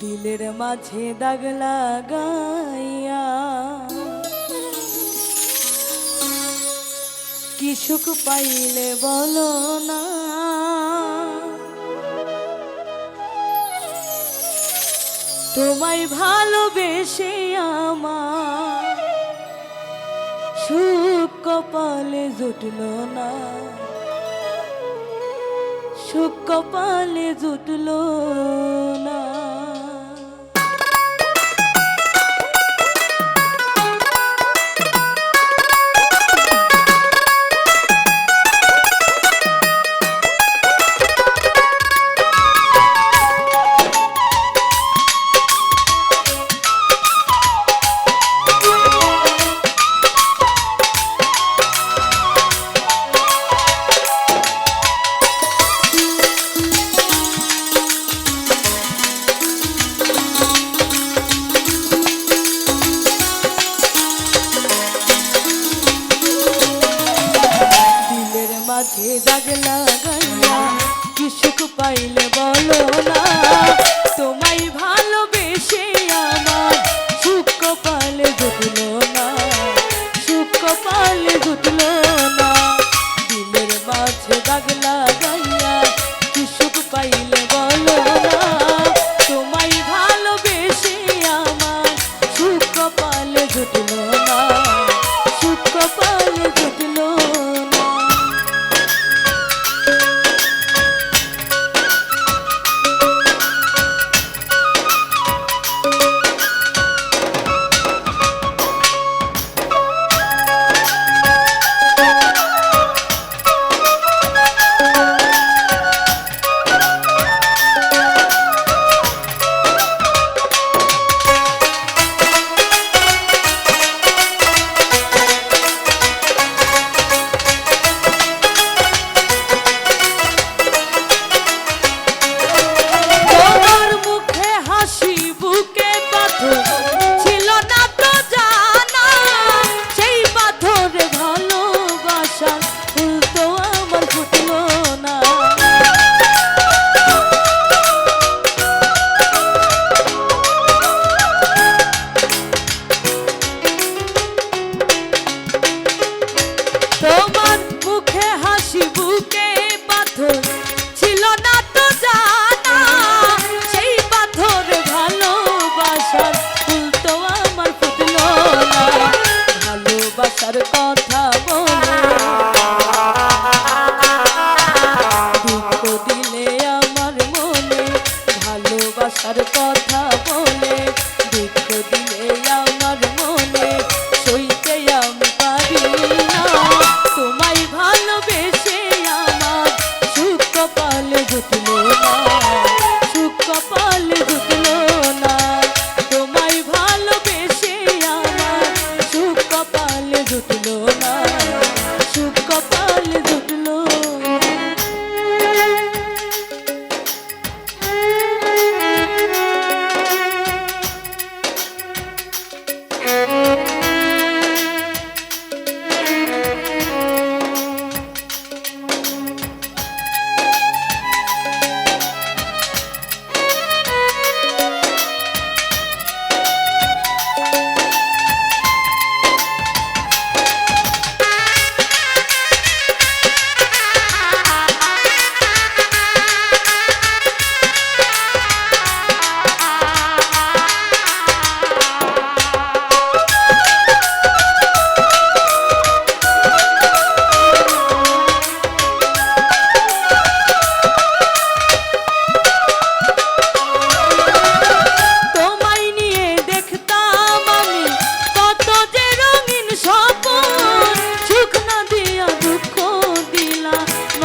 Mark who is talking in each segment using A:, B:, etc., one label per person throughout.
A: দিলের মাঝে দাগ লাগাইয়া। কি সুখ পাইলে বলো না। তোমায় ভালোবেসে আমার সুখ কপালে জুটল না। সুখ কপালে জুটল না। baile.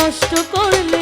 A: কষ্ট করলে